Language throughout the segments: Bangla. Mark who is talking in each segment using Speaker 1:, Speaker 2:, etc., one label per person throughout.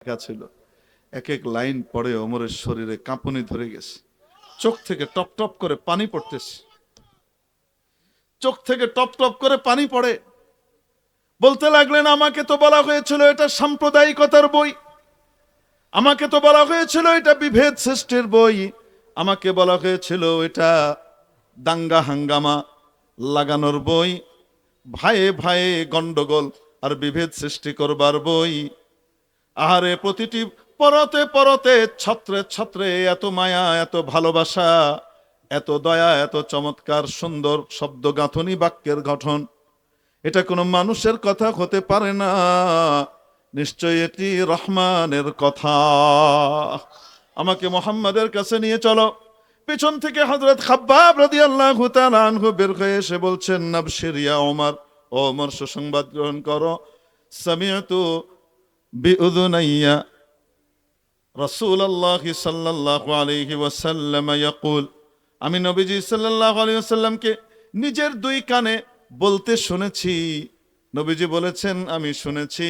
Speaker 1: লেখা ছিল। এক এক লাইন পড়ে ওমরের শরীরে কাঁপুনি ধরে গেছে। চোখ থেকে টপ টপ করে পানি পড়তেছে। চোখ থেকে টপ টপ করে পানি পড়ে। বলতে লাগলেন, আমাকে তো বলা হয়েছিল এটা সাম্প্রদায়িকতার বই। আমাকে তো বলা হয়েছিল এটা বিভেদ সৃষ্টির বই। আমাকে বলা হয়েছিল এটা দাঙ্গা হাঙ্গামা লাগানোর বই। ভাইয়ে ভাইয়ে গন্ডগোল আর বিভেদ সৃষ্টি করবার বই। আহারে প্রতিটি পরতে পরতে, ছত্রে ছত্রে এত মায়া, এত ভালোবাসা, এত দয়া, এত চমৎকার সুন্দর শব্দ গাঁথনি বাক্যের গঠন। এটা কোনো মানুষের কথা হতে পারে না। নিশ্চয় এটি রহমানের কথা। আমাকে মোহাম্মদের কাছে নিয়ে চলো। পেছন থেকে হজরত খাব্বাব রাদিয়াল্লাহু তাআলা আনহু বের হয়ে এসে বলছেন, নাবশির ইয়া ওমর ওমর সুসংবাদ গ্রহণ করো। সামিআতু বিউযুনাইয়া রাসূলুল্লাহ সাল্লাল্লাহু আলাইহি ওয়াসাল্লাম ইয়াকুল আমি নবীজি আলাইহি ওয়াসাল্লামকে নিজের দুই কানে বলতে শুনেছি। নবীজি বলেছেন, আমি শুনেছি,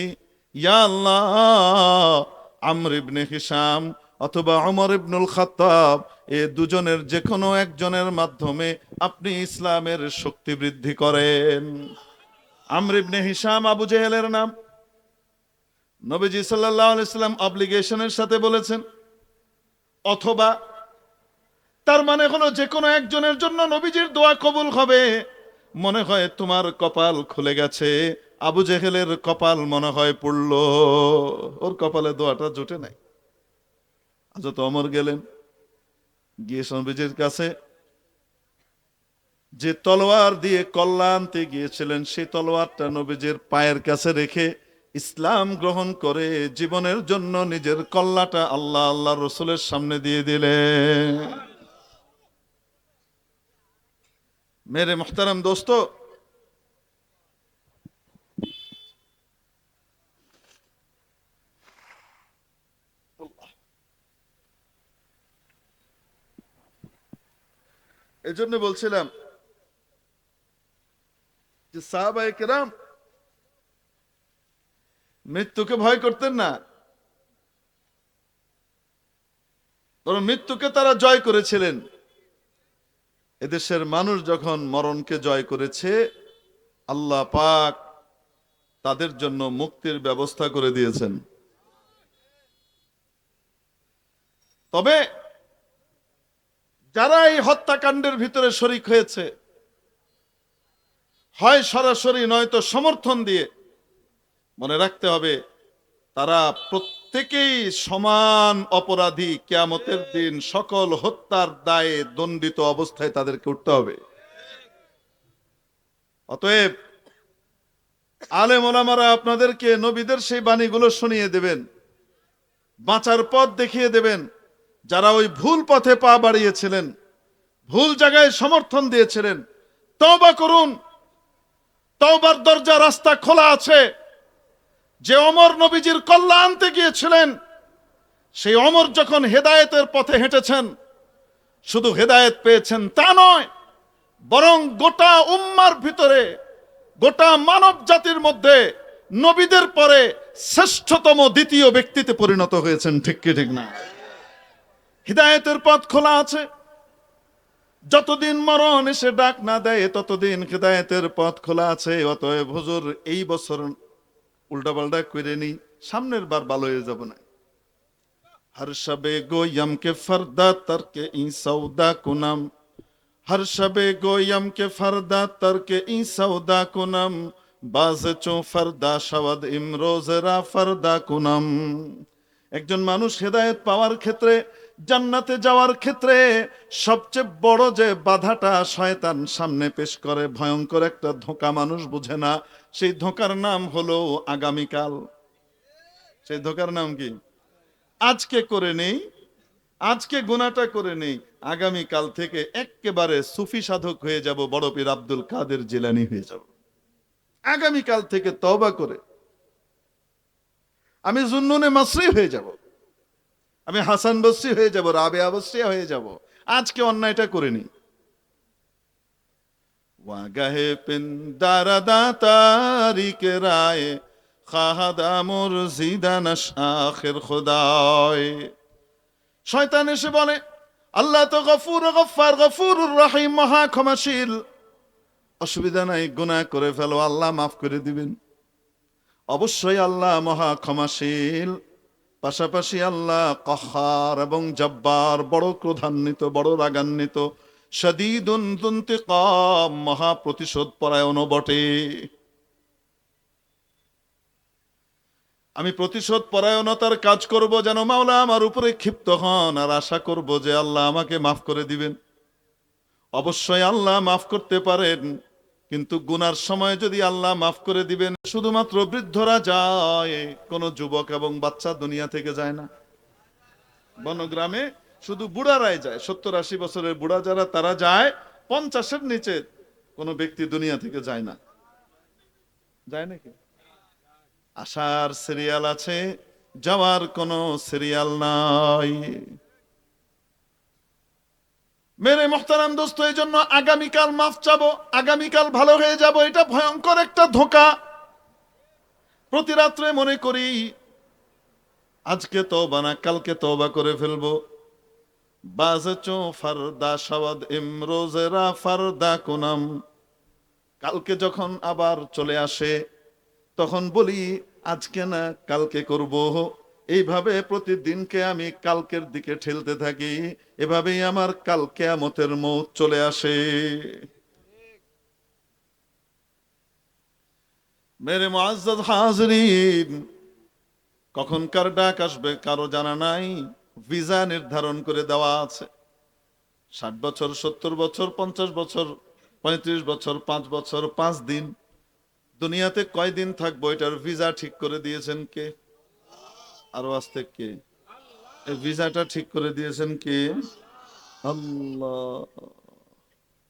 Speaker 1: ইয়া আল্লাহ, আমর ইবনে হিশাম অথবা ওমর ইবনুল খাত্তাব, এ দুজনের যে কোনো একজনের মাধ্যমে আপনি ইসলামের শক্তি বৃদ্ধি করেন। আমর ইবনে হিশাম আবু জেহেলের নাম নবীজি সাল্লাহ আলাইসাল্লাম অব্লিগেশনের সাথে বলেছেন, অথবা তার মানে হলো যে কোনো একজনের জন্য নবীজির দোয়া কবুল হবে। মনে হয় তোমার কপাল খুলে গেছে, আবু জেহেলের কপাল মনে হয় পড়ল, ওর কপালে দোয়াটা জুটে নাই। আজত অমর গেলেন, গিয়ে নবীজির কাছে, যে তলোয়ার দিয়ে কল্যাণ আনতে গিয়েছিলেন, সেই তলোয়ারটা নবীজির পায়ের কাছে রেখে ইসলাম গ্রহণ করে জীবনের জন্য নিজের কল্লাটা আল্লাহ আল্লাহ রসুলের সামনে দিয়ে দিলেন মেরে মোহতারাম দোস্ত। এই জন্য বলছিলাম যে সাহাবাই কেরাম মৃত্যুকে ভয় করতেন না। বরং মৃত্যুকে তারা জয় করেছিলেন। এদেশের মানুষ যখন মরণকে জয় করেছে, আল্লাহ পাক তাদের জন্য মুক্তির ব্যবস্থা করে দিয়েছেন। তবে যারা এই হত্যাকাণ্ডের ভিতরে শরিক হয়েছে, হয় সরাসরি নয়তো সমর্থন দিয়ে মনে রাখতে হবে, তারা প্রত্যেকেই সমান অপরাধী। কেয়ামতের দিন সকল হত্যার দায়ে দণ্ডিত অবস্থায় তাদেরকে উঠতে হবে। অতএব আলেম ওলামারা আপনাদেরকে নবীদের সেই বাণীগুলো শুনিয়ে দেবেন, বাঁচার পথ দেখিয়ে দেবেন, যারা ওই ভুল পথে পা বাড়িয়েছিলেন, ভুল জায়গায় সমর্থন দিয়েছিলেন, তওবা করুন। তওবার দরজা রাস্তা খোলা আছে। যে অমর নবীজির কল্যাণ আনতে গিয়েছিলেন, সেই অমর যখন হেদায়েতের পথে হেঁটেছেন, শুধু হেদায়েত পেয়েছেন তা নয়, বরং গোটা উম্মার ভিতরে, গোটা মানব জাতির মধ্যে নবীদের পরে শ্রেষ্ঠতম দ্বিতীয় ব্যক্তিতে পরিণত হয়েছেন, ঠিক কি, ঠিক না? হৃদায়তের পথ খোলা আছে। যতদিন মরণ এসে ডাক না দেয়, ততদিন হৃদায়তের পথ খোলা আছে। অতএব হুজুর, এই বছর উল্টাপাল্টা করে নি সামনের বার ভালো হয়ে যাব না। হর শবে গোয়ম কে ফরদা তরকে ই সৌদা কুনম হর শবে গোয়ম কে ফরদা তরকে ই সৌদা কুনম বাজ চো ফরদা শবদ ইমরোজ রা ফরদা কুনম একজন মানুষ হেদায়েত পাওয়ার ক্ষেত্রে, জান্নাতে যাওয়ার ক্ষেত্রে সবচেয়ে বড় যে বাধাটা শয়তান সামনে পেশ করে, ভয়ঙ্কর একটা ধোঁকা মানুষ বুঝে না। সেই ধোঁকার নাম হলো আগামীকাল। সেই ধোঁকার নাম কি? আজকে করে নেই, আজকে গুণাটা করে নেই, আগামীকাল থেকে একেবারে সুফি সাধক হয়ে যাব, বড় পীর আব্দুল কাদের জেলানি হয়ে যাব। আগামীকাল থেকে তবা করে আমি জুন্নুনে মাসরি হয়ে যাব, আমি হাসান বসরি হয়ে যাব রাবে আবসরিয়া হয়ে যাব, আজকে অন্যায়টা করে ওয়াগাহে পিন দারাদা তারিক রায়, খাহাদা মুরজিদান আখির খুদায়। শয়তান এসে বলে, আল্লাহ তো গফুর গফার গফুর রহিম মহা ক্ষমাশীল অসুবিধা নাই, গুনাহ করে ফেলো, আল্লাহ মাফ করে দিবেন। অবশ্যই আল্লাহ মহা ক্ষমাশীল পাশাপাশি আল্লাহ কহার এবং জব্বার, বড় ক্রোধান্বিত, বড় রাগান্বিত সদিদুন দুন্তিকাম মহা প্রতিশোধ পরায়ণ বটে। আমি প্রতিশোধ পরায়ণতার কাজ করব যেন মাওলা আমার উপরে ক্ষিপ্ত হন, আর আশা করব যে আল্লাহ আমাকে মাফ করে দিবেন। অবশ্যই আল্লাহ মাফ করতে পারেন, কিন্তু গুনার সময় যদি আল্লাহ মাফ করে দিবেন, শুধুমাত্র বৃদ্ধরা যায়, কোন যুবক এবং বাচ্চা দুনিয়া থেকে যায় না। বনগ্রামে শুধু বুড়ারাই যায়। সত্তর আশি বছরের বুড়া যারা, তারা যায় পঞ্চাশের নিচে। কোনো ব্যক্তি দুনিয়া থেকে যায় না। যায় নাকি? আসার সিরিয়াল আছে, যাওয়ার কোনো সিরিয়াল নাই। মেরে মোহতারাম দোস্ত এই জন্য আগামীকাল মাফ চাবো। আগামীকাল ভালো হয়ে যাব, এটা ভয়ঙ্কর একটা ধোকা। প্রতি রাত্রে মনে করি, আজকে তওবা না, কালকে তওবা করে ফেলব। বাজচো ফারদা সাওয়াদ ইমরোজেরা ফারদা কুনাম। কালকে যখন আবার চলে আসে, তখন বলি, আজকে না, কালকে করব। এইভাবে প্রতিদিনকে আমি কালকের দিকে ঠেলতে থাকি। এভাবেই আমার কাল কেয়ামতের মৌত চলে আসে। মেরে মুআজ্জাজ হাজরিন, কখন কার ডাক আসবে কারও জানা নাই? ভিসা নির্ধারণ করে দেওয়া আছে। ষাট বছর, সত্তর বছর, পঞ্চাশ বছর, পঁয়ত্রিশ বছর, পাঁচ বছর, পাঁচ দিন। দুনিয়াতে কয় দিন থাকব এটার ভিসা ঠিক করে দিয়েছেন কে? আরও আসতে কে? ভিসাটা ঠিক করে দিয়েছেন কে?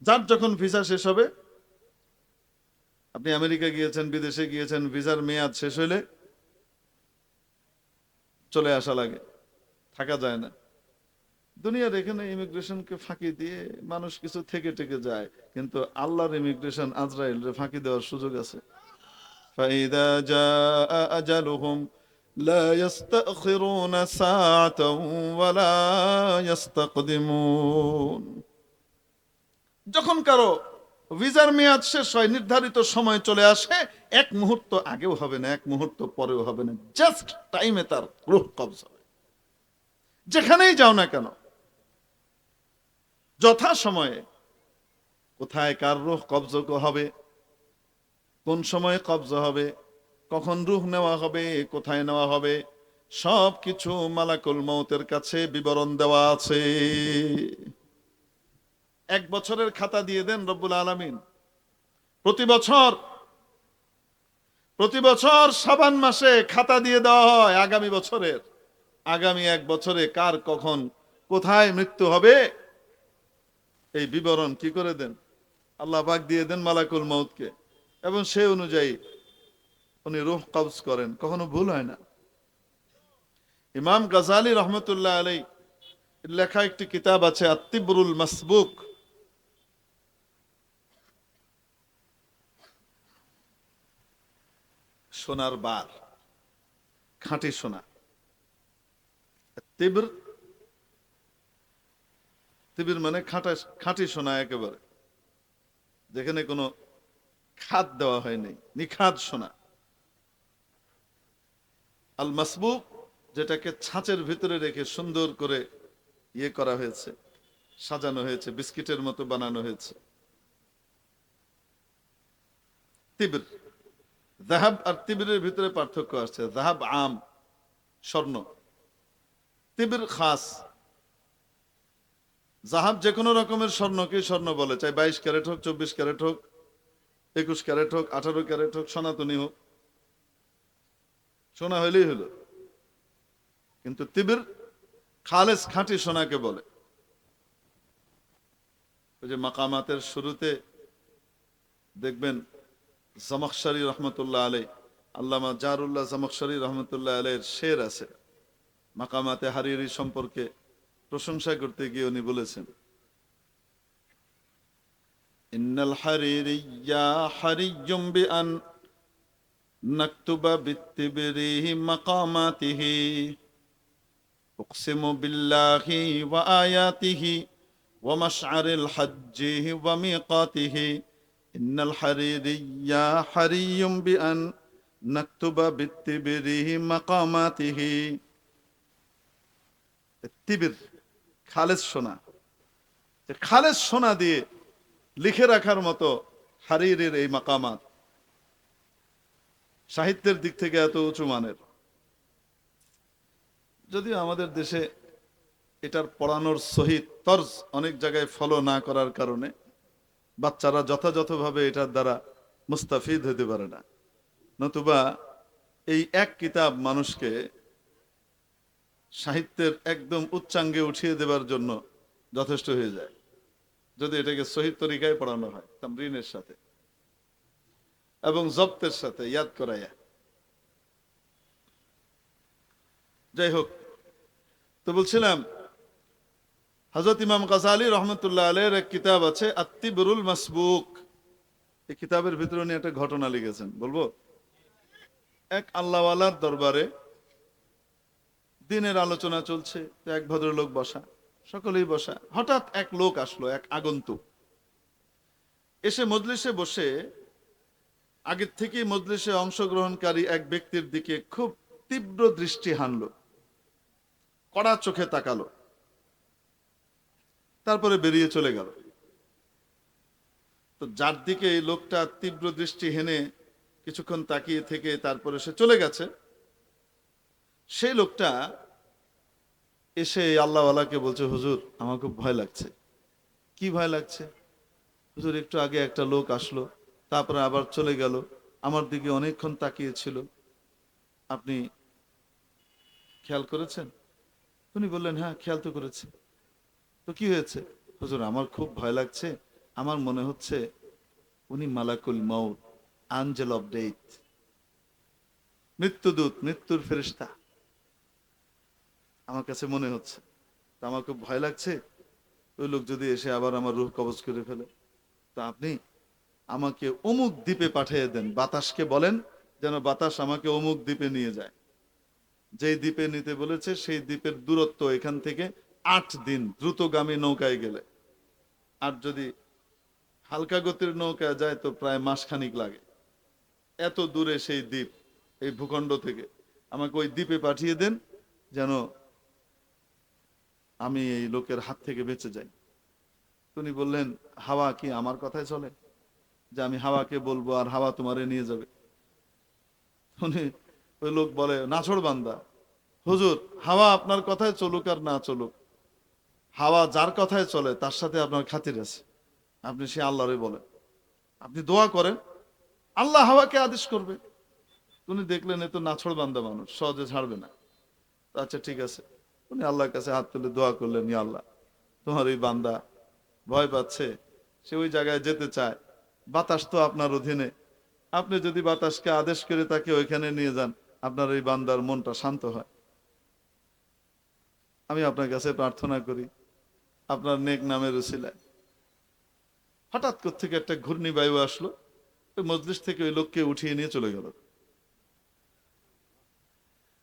Speaker 1: যার যখন ভিসা শেষ হবে, আপনি আমেরিকা গিয়েছেন, বিদেশে গিয়েছেন, ভিসার মেয়াদ শেষ হইলে চলে আসা লাগে। থাকা যায় না দুনিয়ার এখানে ইমিগ্রেশনকে ফাঁকি দিয়ে মানুষ কিছু থেকে থেকে যায় কিন্তু আল্লাহর ইমিগ্রেশন আজরাইল ফাঁকি দেওয়ার সুযোগ আছে فإذا جاء أجلهم لا يستأخرون ساعة ولا يستقدمون যখন কারো ভিসার মেয়াদ শেষ হয় নির্ধারিত সময় চলে আসে এক মুহূর্ত আগেও হবে না এক মুহূর্ত পরেও হবে না জাস্ট টাইমে তার রূহ কবজ হবে যেখানেই যাও না কেন যথা সময়ে কোথায় কার রুহ কবজ হবে, কোন সময়ে কবজ হবে, কখন রুহ নেওয়া হবে, কোথায় নেওয়া হবে সব কিছু মালাকুল মৌতের কাছে বিবরণ দেওয়া আছে। এক বছরের খাতা দিয়ে দেন রব্বুল আলমিন। প্রতি বছর প্রতি বছর সাবান মাসে খাতা দিয়ে দেওয়া হয় আগামী বছরের। আগামী এক বছরে কার কখন কোথায় মৃত্যু হবে? এই বিবরণ কি করে দেন? আল্লাহ পাক দিয়ে দেন মালাকুল মৌতকে এবং সে অনুযায়ী উনি রুহ কবজ করেন। কখনো ভুল হয় না। ইমাম গাজালি রহমতুল্লাহ আলাই লেখা একটি কিতাব আছে, আত্তিবরুল মাসবুক। সোনার বার, খাঁটি সোনা। তিবর, তিবির মানে খাঁটা, খাঁটি সোনা একেবারে। যেখানে কোনো খাদ দেওয়া হয়নি, নিখাদ সোনা। আল মাসবুক, যেটাকে ছাঁচের ভিতরে রেখে সুন্দর করে ইয়ে করা হয়েছে, সাজানো হয়েছে, বিস্কিটের মতো বানানো হয়েছে। তিবির জাহাব আর তিবিরের ভিতরে পার্থক্য আছে। জাহাব আম, স্বর্ণ। তিবির খাস। জাহাব যে কোনো রকমের স্বর্ণকে স্বর্ণ বলে, চাই বাইশ ক্যারেট হোক, চব্বিশ ক্যারেট হোক, একুশ ক্যারেট হোক, আঠারো ক্যারেট হোক, সনাতনী হোক। সোনা হইলেই হলো। কিন্তু তিবির খালেস খাঁটি সোনাকে বলে। ওই যে মাকামাতের শুরুতে দেখবেন জামকশারী রহমতুল্লাহ আলাই আল্লামা জারুল্লাহ জামকশারী রহমতুল্লাহ আলাইয়ের শের আছে। মাকামাতে হারিয়ারি সম্পর্কে প্রশংসা করতে গিয়ে উনি বলেছেন ইন্নাল হারিরিয়া হারিয়ুম বিআন نكتب بالتبره مقاماته أقسم بالله وآياته ومشعر الحج وميقاته إن الحريري حري بأن نكتب بالتبره مقاماته তিবির খালেজ সোনা। খালেজ সোনা দিয়ে লিখে রাখার মতো হারিরের এই মাকামাত সাহিত্যের দিক থেকে এত উঁচু মানের। যদিও আমাদের দেশে এটার পড়ানোর সহিত তর্জ অনেক জায়গায় ফলো না করার কারণে বাচ্চারা যথাযথভাবে এটার দ্বারা মুস্তাফিদ হতে পারে না। নতুবা এই এক কিতাব মানুষকে সাহিত্যের একদম উচ্চাঙ্গে উঠিয়ে দেবার জন্য যথেষ্ট হয়ে যায়। যদি এটাকে শহীদ তরিকায় পড়ানো হয়, তামরিনের সাথে এবং জব্তের সাথে ইয়াদ করাইয়া। যাই হোক, তো বলছিলাম হজরত ইমাম গাজালি রহমতুল্লাহ আলের এক কিতাব আছে আত্মিবরুল মাসবুক। এই কিতাবের ভিতরে উনি একটা ঘটনা লিখেছেন। বলব, এক আল্লাহওয়ালার দরবারে দিনের আলোচনা চলছে এক ভদ্রলোক বসা, সকলেই বসা। হঠাৎ এক লোক আসলো, এক আগন্তুক। এসে মজলিসে বসে আগের থেকেই মজলিসে অংশগ্রহণকারী এক ব্যক্তির দিকে খুব তীব্র দৃষ্টি হানলো। কড়া চোখে তাকালো। তারপরে বেরিয়ে চলে গেল। তো যার দিকে লোকটা তীব্র দৃষ্টি হেনে কিছুক্ষণ তাকিয়ে থেকে তারপরে সে চলে গেছে। সেই লোকটা এসে আল্লাহওয়ালাকে বলছে, হুজুর, আমার খুব ভয় লাগছে। কি ভয় লাগছে? হুজুর, একটু আগে একটা লোক আসলো, তারপরে আবার চলে গেল, আমার দিকে অনেকক্ষণ তাকিয়েছিল। আপনি খেয়াল করেছেন? উনি বললেন হ্যাঁ খেয়াল তো করেছি। তো কি হয়েছে? হুজুর, আমার খুব ভয় লাগছে। আমার মনে হচ্ছে উনি মালাকুল মৌত আঞ্জেল অফ ডেথ মৃত্যুদূত, মৃত্যুর ফেরিস্তা আমার কাছে মনে হচ্ছে। তা আমার খুব ভয় লাগছে। ওই লোক যদি এসে আবার আমার রুহ কবজ করে ফেলে। তা আপনি আমাকে অমুক দ্বীপে পাঠিয়ে দেন। বাতাসকে বলেন যেন বাতাস আমাকে অমুক দ্বীপে নিয়ে যায়। যেই দ্বীপে নিতে বলেছে, সেই দ্বীপের দূরত্ব এখান থেকে আট দিন দ্রুতগামী নৌকায় গেলে। আর যদি হালকা গতির নৌকায় যায়, তো প্রায় মাসখানিক লাগে। এত দূরে সেই দ্বীপ, এই ভূখণ্ড থেকে। আমাকে ওই দ্বীপে পাঠিয়ে দেন যেন আমি এই লোকের হাত থেকে বেঁচে যাই। তিনি বললেন, হাওয়া কি আমার কথায় চলে? যে আমি হাওয়াকে বলব আর হাওয়া তোমারে নিয়ে যাবে। উনি ওই লোক বলে নাছড় বান্দা। হুজুর, হাওয়া আপনার কথায় চলুক আর না চলুক। হাওয়া যার কথায় চলে, তার সাথে আপনার খাতির আছে। আপনি সে আল্লাহরে বলেন। আপনি দোয়া করেন, আল্লাহ হাওয়াকে আদেশ করবে। উনি দেখলেন এ তো নাছড় বান্দা মানুষ, সহজে ছাড়বে না। আচ্ছা ঠিক আছে। উনি আল্লাহর কাছে হাত তুলে দোয়া করলেন ইয়া আল্লাহ, তোমার ওই বান্দা ভয় পাচ্ছে, সে ওই জায়গায় যেতে চায়। বাতাস তো আপনার অধীনে। আপনি যদি বাতাসকে আদেশ করে তাকে ওইখানে নিয়ে যান, আপনার এই বান্দার মনটা শান্ত হয়। আমি আপনার কাছে প্রার্থনা করি, আপনার নেক নামের উসিলায়। হঠাৎ থেকে একটা ঘূর্ণি বায়ু আসলো, ওই মজলিস থেকে ওই লোককে উঠিয়ে নিয়ে চলে গেল।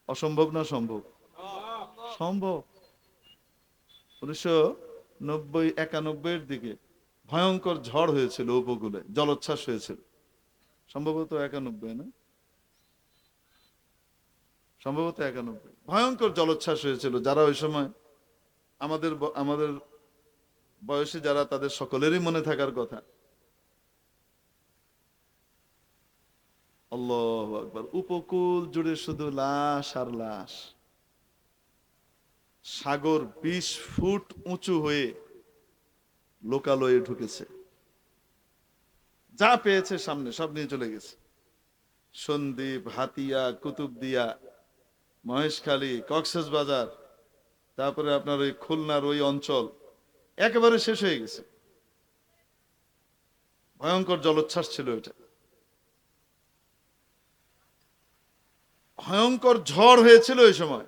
Speaker 1: অসম্ভব না সম্ভব? সম্ভব? উনিশশো নব্বই একানব্বইয়ের দিকে ভয়ঙ্কর ঝড় হয়েছিল উপকূলে, জলোচ্ছ্বাস হয়েছিল। সম্ভবত একানব্বই, না? সম্ভবত একানব্বই। ভয়ঙ্কর জলোচ্ছ্বাস হয়েছিল। যারা ওই সময় আমাদের আমাদের বয়সে যারা, তাদের সকলেরই মনে থাকার কথা। আল্লাহ উপকূল জুড়ে শুধু লাশ আর লাশ। সাগর বিশ ফুট উঁচু হয়ে লোকালয়ে ঢুকেছে। যা পেয়েছে সামনে, সব নিয়ে চলে গেছে। সন্দ্বীপ হাতিয়া, কুতুবদিয়া, মহেশখালী কক্সেস বাজার তারপরে আপনার ওই খুলনার ওই অঞ্চল, একেবারে শেষ হয়ে গেছে। ভয়ঙ্কর জলোচ্ছ্বাস ছিল এটা। ভয়ঙ্কর ঝড় হয়েছিল ওই সময়।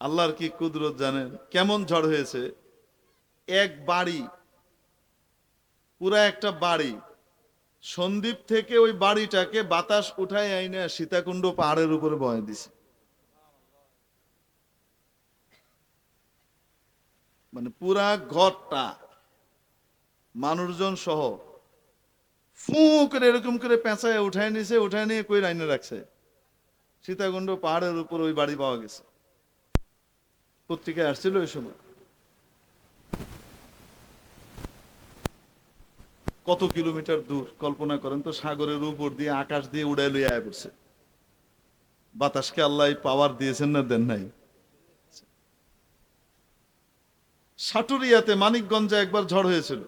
Speaker 1: আল্লাহর কি কুদরত জানেন? কেমন ঝড় হয়েছে? এক বাড়ি, পুরা একটা বাড়ি। সন্দীপ থেকে ওই বাড়িটাকে বাতাস উঠায় আইনে সীতাকুণ্ড পাহাড়ের উপরে বয়ে দিছে। মানে পুরা ঘরটা, মানুষজন সহ ফু করে এরকম করে পেঁচায় উঠায় নিছে, উঠায় নিয়ে কই রাইনে রাখছে? সীতাকুণ্ড পাহাড়ের উপর ওই বাড়ি পাওয়া গেছে। পত্রিকায় আসছিল ওই সময়। কত কিলোমিটার দূর, কল্পনা করেন তো, সাগরের উপর দিয়ে, আকাশ দিয়ে উড়াই লইয়া আয় পড়ছে। বাতাসকে আল্লাহ পাওয়ার দিয়েছেন না দেন নাই? সাটুরিয়াতে মানিকগঞ্জে একবার ঝড় হয়েছিল।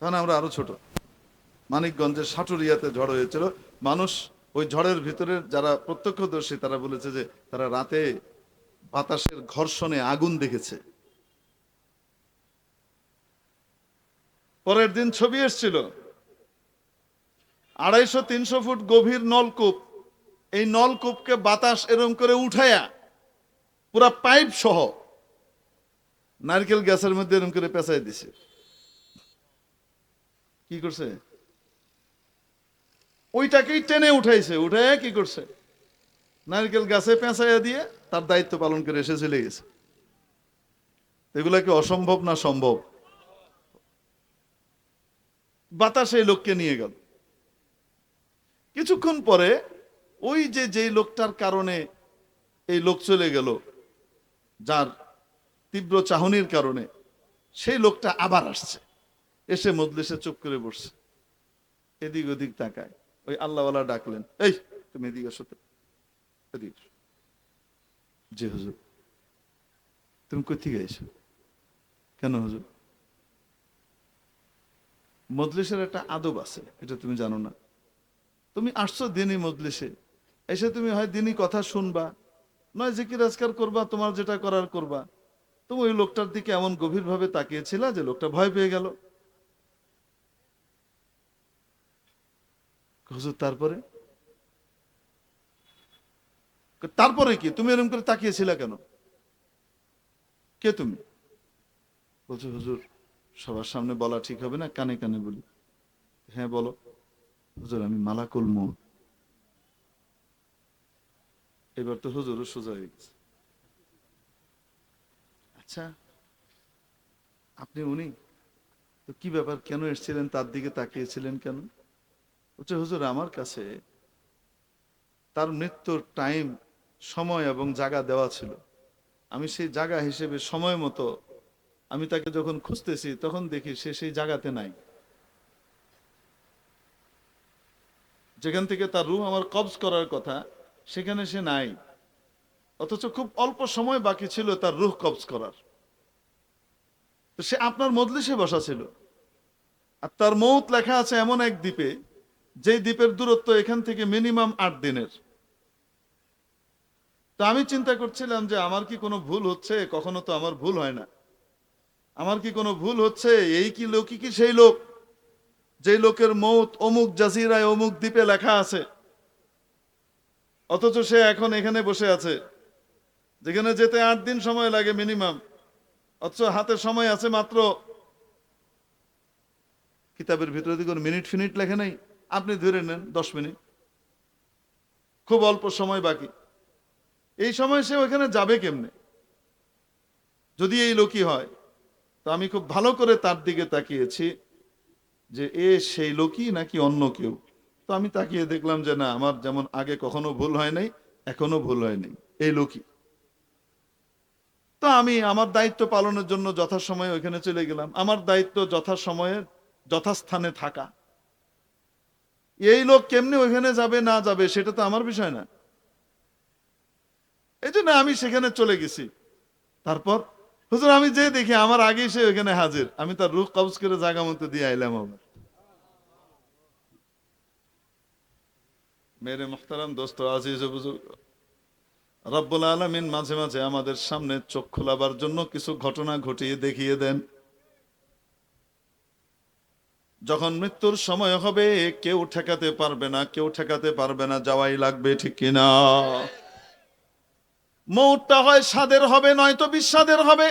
Speaker 1: তখন আমরা আরও ছোট। মানিকগঞ্জের সাটুরিয়াতে ঝড় হয়েছিল। মানুষ ওই ঝড়ের ভিতরে যারা প্রত্যক্ষদর্শী, তারা বলেছে যে তারা রাতে বাতাসের ঘর্ষণে আগুন দেখেছে। পরের দিন ছবি এসছিল। আড়াইশো, তিনশো ফুট গভীর নলকূপ। এই নলকূপকে বাতাস এরম করে উঠায়া পুরা পাইপ সহ নারকেল গ্যাসের মধ্যে এরম করে পেঁচাই দিছে। কি করছে? ওইটাকেই টেনে উঠাইছে। উঠাইয়া কি করছে? নারকেল গাছে পেঁচাইয়া দিয়ে তার দায়িত্ব পালন করে এসে চলে গেছে। এগুলা কি অসম্ভব না সম্ভব? বাতাস লোককে নিয়ে গেল। কিছুক্ষণ পরে ওই যে যেই লোকটার কারণে এই লোক চলে গেল, যার তীব্র চাহনির কারণে, সেই লোকটা আবার আসছে। এসে মজলিসে চুপ করে বসছে। এদিক ওদিক তাকায়। ওই আল্লাহওয়ালা ডাকলেন, এই, তুমি এদিকে এদিকে। জি হুজুর, তুমি কোথেকে এসো কেন হুজুর? মজলিসের একটা আদব আছে, এটা তুমি জানো না। তুমি আসছো দিনই মজলিসে, এসে তুমি হয় দিনই কথা শুনবা, নয় জিকির আজকার করবা, তোমার যেটা করার করবা। তুমি ওই লোকটার দিকে এমন গভীরভাবে তাকিয়েছিলা যে লোকটা ভয় পেয়ে গেল। হুজুর, তারপরে? তারপরে কি? তুমি এরকম করে তাকিয়েছিলা কেন? কে তুমি? বলছো, হুজুর, সবার সামনে বলা ঠিক হবে না, কানে কানে বলি। হ্যাঁ বলো। হুজুর, আমি মালাকুল মৌত এবার তো হুজুর সোজা হয়ে গেছে। আচ্ছা আপনি উনি? তো কি ব্যাপার, কেন এসেছিলেন, তার দিকে তাকিয়েছিলেন কেন? বলছে, হুজুর, আমার কাছে তার মৃত্যুর টাইম সময় এবং জায়গা দেওয়া ছিল। আমি সেই জায়গা হিসেবে সময় মতো আমি তাকে যখন খুঁজতেছি, তখন দেখি সে সেই জায়গাতে নাই। যেখান থেকে তার রুহ আমার কবজ করার কথা, সেখানে সে নাই। অথচ খুব অল্প সময় বাকি ছিল তার রুহ কবজ করার। তো সে আপনার মজলিসে বসা ছিল। আর তার মৌত লেখা আছে এমন এক দ্বীপে, যেই দ্বীপের দূরত্ব এখান থেকে মিনিমাম আট দিনের। তো আমি চিন্তা করছিলাম যে আমার কি কোনো ভুল হচ্ছে? কখনো তো আমার ভুল হয় না। আমার কি কোনো ভুল হচ্ছে? এই কি লোকই কি সেই লোক? যে লোকের মৌত অমুক জাজিরায় অমুক দ্বীপে লেখা আছে। অথচ সে এখন এখানে বসে আছে। যেখানে যেতে আট দিন সময় লাগে মিনিমাম। অথচ হাতে সময় আছে মাত্র। কিতাবের ভিতরে দিকে মিনিট ফিনিট লেখে নাই। আপনি ধরে নেন, দশ মিনিট। খুব অল্প সময় বাকি। এই সময় সে ওখানে যাবে কেমনে? যদি এই লোকই হয়, তো আমি খুব ভালো করে তার দিকে তাকিয়েছি যে, এ সেই লোকই নাকি অন্য কেউ? তো আমি তাকিয়ে দেখলাম যে, না, আমার যেমন আগে কখনো ভুল হয় নাই, এখনও ভুল হয় নাই, এই লোকই। তো আমি আমার দায়িত্ব পালনের জন্য যথাসময়ে ওইখানে চলে গেলাম। আমার দায়িত্ব যথাসময়ে, যথাস্থানে থাকা। এই লোক কেমনে ওইখানে যাবে, না যাবে, সেটা তো আমার বিষয় না। এই জন্য আমি সেখানে চলে গেছি। তারপর, হুজুর, আমি যে দেখি আমার আগেই সে ওইখানে হাজির। আমি তার রুখ কবজ করে জায়গা মতো দিয়ে আইলাম আবার মেরে মোহতারাম দোস্ত, আজিজ রব্বুল আলমিন মাঝে মাঝে আমাদের সামনে চোখ খোলাবার জন্য কিছু ঘটনা ঘটিয়ে দেখিয়ে দেন। যখন মৃত্যুর সময় হবে, কেউ ঠেকাতে পারবে না, কেউ ঠেকাতে পারবে না, যাওয়াই লাগবে, ঠিক কিনা? মৌটটা হয় স্বাদের হবে, নয়তো বিস্বাদের হবে।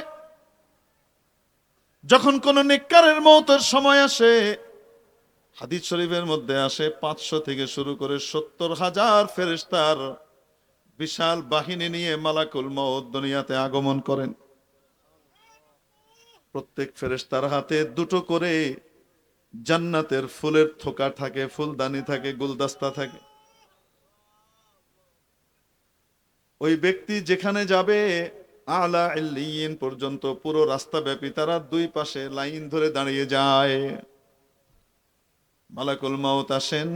Speaker 1: যখন কোন নিকারের মৌতের সময় আসে, হাদিস শরীফের মধ্যে আসে, পাঁচশো থেকে শুরু করে সত্তর হাজার ফেরেস্তার বিশাল বাহিনী নিয়ে মালাকুল মউদ দুনিয়াতে আগমন করেন। প্রত্যেক ফেরেস্তার হাতে দুটো করে জান্নাতের ফুলের থোকা থাকে, ফুলদানি থাকে, গুলদাস্তা থাকে। ওই ব্যক্তি যেখানে যাবে, আলা ইল্লিয়িন পর্যন্ত পুরো রাস্তা ব্যাপী তারা দুই পাশে লাইন ধরে দাঁড়িয়ে যায়। মালাকুল মাউত আসেন,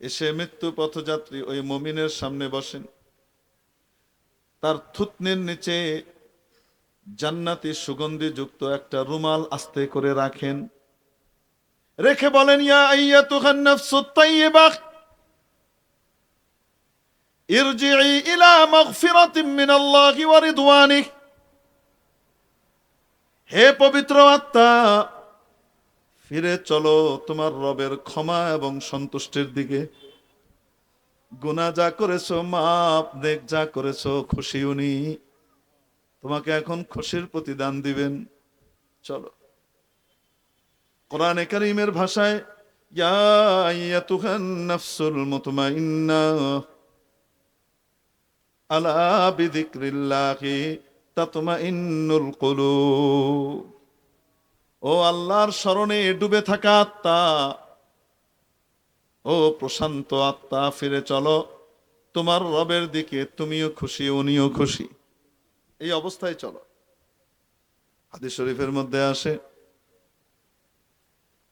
Speaker 1: এসে মৃত্যু পথযাত্রী ওই মমিনের সামনে বসেন। তার থুতনির নিচে জান্নাতি সুগন্ধি যুক্ত একটা রুমাল আস্তে করে রাখেন। রেখে বলেন, ইয়া আইয়াতুহান নাফসুত তাইয়্যিবাহ ইরজিই ইলা মাগফিরাতিন মিনাল্লাহি ওয়া রিদওয়ানিহি। হে পবিত্র আত্মা, ফিরে চলো তোমার রবের ক্ষমা এবং সন্তুষ্টির দিকে। গুনাহ যা করেছ, মাপ, নেক যা করেছ, খুশি উনি। তোমাকে এখন খুশির প্রতিদান দিবেন। চলো। কোরআনে কারীমের ভাষায়, ইয়া আইয়াতুহান নাফসুল মুতমাইন্না। আলা কুলুব। ও আল্লাহর স্মরণে ডুবে থাকা আত্মা, ও প্রশান্ত আত্মা, ফিরে চলো। তোমার রবের দিকে তুমিও খুশি, উনিও খুশি। এই অবস্থায় চলো। হাদিস শরীফের মধ্যে আসে,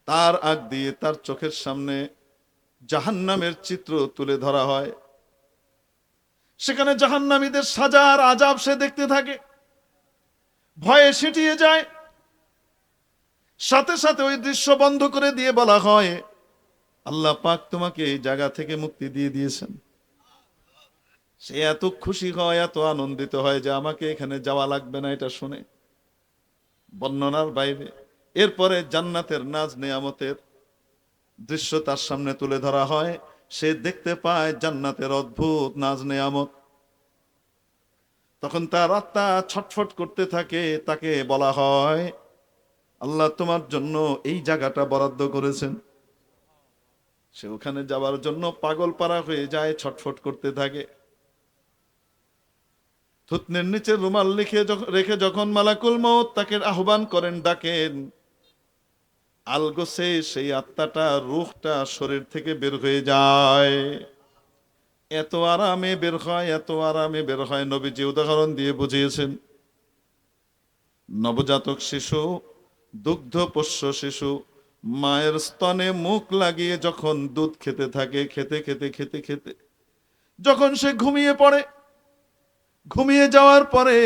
Speaker 1: তার আগ দিয়ে তার চোখের সামনে জাহান্নামের চিত্র তুলে ধরা হয়। সেখানে জাহান্নামীদের সাজার আজাব সে দেখতে থাকে। ভয়ে সিটিয়ে যায়। সাথে সাথে ওই দৃশ্য বন্ধ করে দিয়ে বলা হয়, আল্লাহ পাক তোমাকে এই জায়গা থেকে মুক্তি দিয়ে দিয়েছেন। সে এত খুশি হয়, এত আনন্দিত হয় যে আমাকে এখানে যাওয়া লাগবে না এটা শুনে। বর্ণনার বাইরে। এরপরে জান্নাতের নাজ নেয়ামতের দৃশ্য তার সামনে তুলে ধরা হয়। সে দেখতে পায় জান্নাতের অদ্ভুত নাজ নেয়ামত। তখন তার আত্মা ছটফট করতে থাকে, তাকে বলা হয়, আল্লাহ তোমার জন্য এই জায়গাটা বরাদ্দ করেছেন। সে ওখানে যাওয়ার জন্য পাগল পাড়া হয়ে যায়, ছটফট করতে থাকে। থুতনের নিচে রুমাল লিখে রেখে যখন মালাকুল মত তাকে আহ্বান করেন, ডাকেন আলগোসে সেই আত্মাটা রুখটা শরীর থেকে বের হয়ে যায়। এত আরামে বের হয়, এত আরামে বের হয়। নবীজি উদাহরণ দিয়ে বুঝিয়েছেন। নবজাতক শিশু, দুগ্ধ পোষ্য শিশু, মায়ের স্তনে মুখ লাগিয়ে যখন দুধ খেতে থাকে, খেতে খেতে খেতে খেতে, যখন সে ঘুমিয়ে পড়ে, ঘুমিয়ে যাওয়ার পরে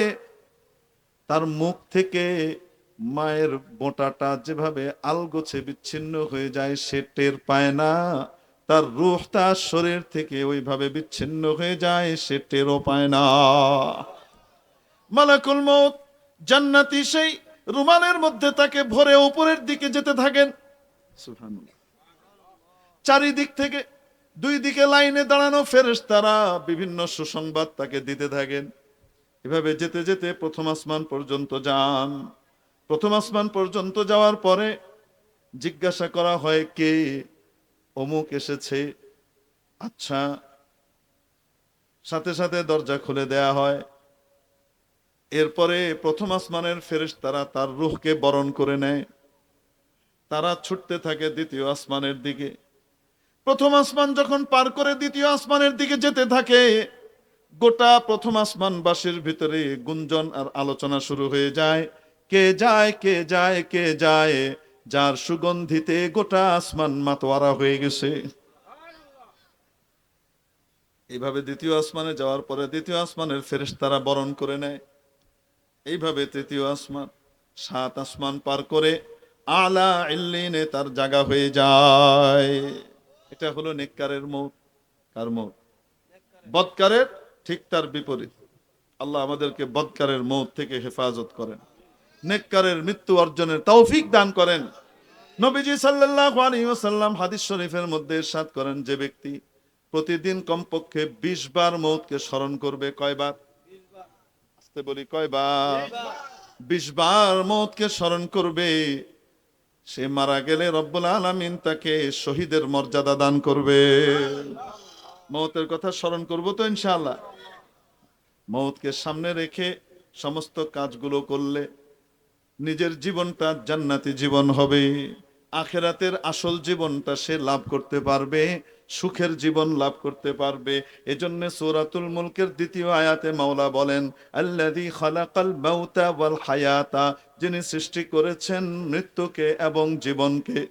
Speaker 1: তার মুখ থেকে মায়ের বোটাটা যেভাবে আলগোছে বিচ্ছিন্ন হয়ে যায় সে টের পায় না। তার রুহ তার শরীর থেকে ওইভাবে বিচ্ছিন্ন হয়ে যায় সে টেরও পায় না। মালাকুল মৌত জান্নাতি সেই রুমালের মধ্যে তাকে ভরে উপরের দিকে যেতে থাকেন। চারিদিক থেকে দুই দিকে লাইনে দাঁড়ানো ফেরেশতারা বিভিন্ন সুসংবাদ তাকে দিতে থাকেন। এভাবে যেতে যেতে প্রথম আসমান পর্যন্ত যান। প্রথম আসমান পর্যন্ত যাওয়ার পরে জিজ্ঞাসা করা হয়, কে অমুক এসেছে? আচ্ছা। সাথে সাথে দরজা খুলে দেয়া হয়। এরপরে প্রথম আসমানের ফেরেস তারা তার রুহকে বরণ করে নেয়। তারা ছুটতে থাকে দ্বিতীয় আসমানের দিকে। প্রথম আসমান যখন পার করে দ্বিতীয় আসমানের দিকে যেতে থাকে, গোটা প্রথম আসমানবাসীর ভিতরে গুঞ্জন আর আলোচনা শুরু হয়ে যায়। কে যায় কে যায় কে যায়, যার সুগন্ধিতে গোটা আসমান মাতোয়ারা হয়ে গেছে। এইভাবে দ্বিতীয় আসমানে যাওয়ার পরে দ্বিতীয় আসমানের ফেরেস তারা বরণ করে নেয়। এইভাবে তৃতীয় আসমান, সাত আসমান পার করে আলা ইল্লিনে তার জায়গা হয়ে যায়। এটা হলো নেককারের মৌত। কার মৌত? বদকারের ঠিক তার বিপরীত। আল্লাহ আমাদেরকে বদকারের মৌত থেকে হেফাজত করেন। নেককারের মৃত্যু অর্জনের তৌফিক দান করেন। নবীজি সাল্লাল্লাহু আলাইহি ওয়াসাল্লাম হাদিস শরীফের মধ্যে ইরশাদ করেন যে ব্যক্তি প্রতিদিন কমপক্ষে 20 বার মৌতকে স্মরণ করবে কয়বার? আসতে বলি কয়বার? 20 বার মৌতকে স্মরণ করবে। সে মারা গেলে রব্বুল আলামিন তাকে শহীদের মর্যাদা দান করবে। মৌতের কথা স্মরণ করব তো ইনশাআল্লাহ। মৌতকে সামনে রেখে সমস্ত কাজগুলো করলে নিজের জীবনটা জান্নাতি জীবন হবে। আখেরাতের আসল জীবনটা সে লাভ করতে পারবে সুখের জীবন লাভ করতে পারবে। এজন্য সূরাতুল মুলকের দ্বিতীয় আয়াতে মাওলা বলেন আল্লাযী খালাকাল মাউতা ওয়াল হায়াতা যিনি সৃষ্টি করেছেন মৃত্যুকে এবং জীবনকে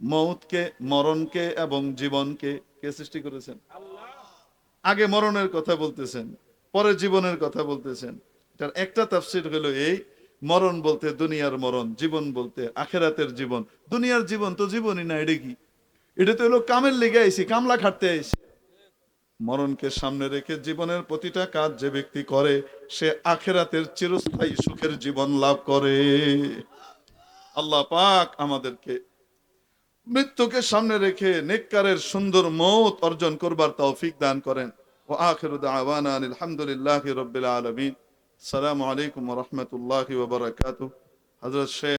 Speaker 1: মৌতকে মরণকে এবং জীবনকে। কে সৃষ্টি করেছেন? আগে মরণের কথা বলতেছেন পরে জীবনের কথা বলতেছেন। এটার একটা তাফসির হলো এই মরণ বলতে দুনিয়ার মরণ, জীবন বলতে আখেরাতের জীবন। দুনিয়ার জীবন তো জীবনই না এটা কি? এটা তো হলো কামের লেগে আইছি কামলা খাটতে আইছি মরণকে সামনে রেখে জীবনের প্রতিটা কাজ যে ব্যক্তি করে, সে আখেরাতের চিরস্থায়ী সুখের জীবন লাভ করে। আল্লাহ পাক আমাদেরকে মৃত্যুকে সামনে রেখে নেককারের সুন্দর মত অর্জন করবার তৌফিক দান করেন। ও আখিরু দাওয়ানা আলহামদুলিল্লাহি রাব্বিল আলামিন। السلام عليكم ورحمة الله وبركاته. حضرت الشيخ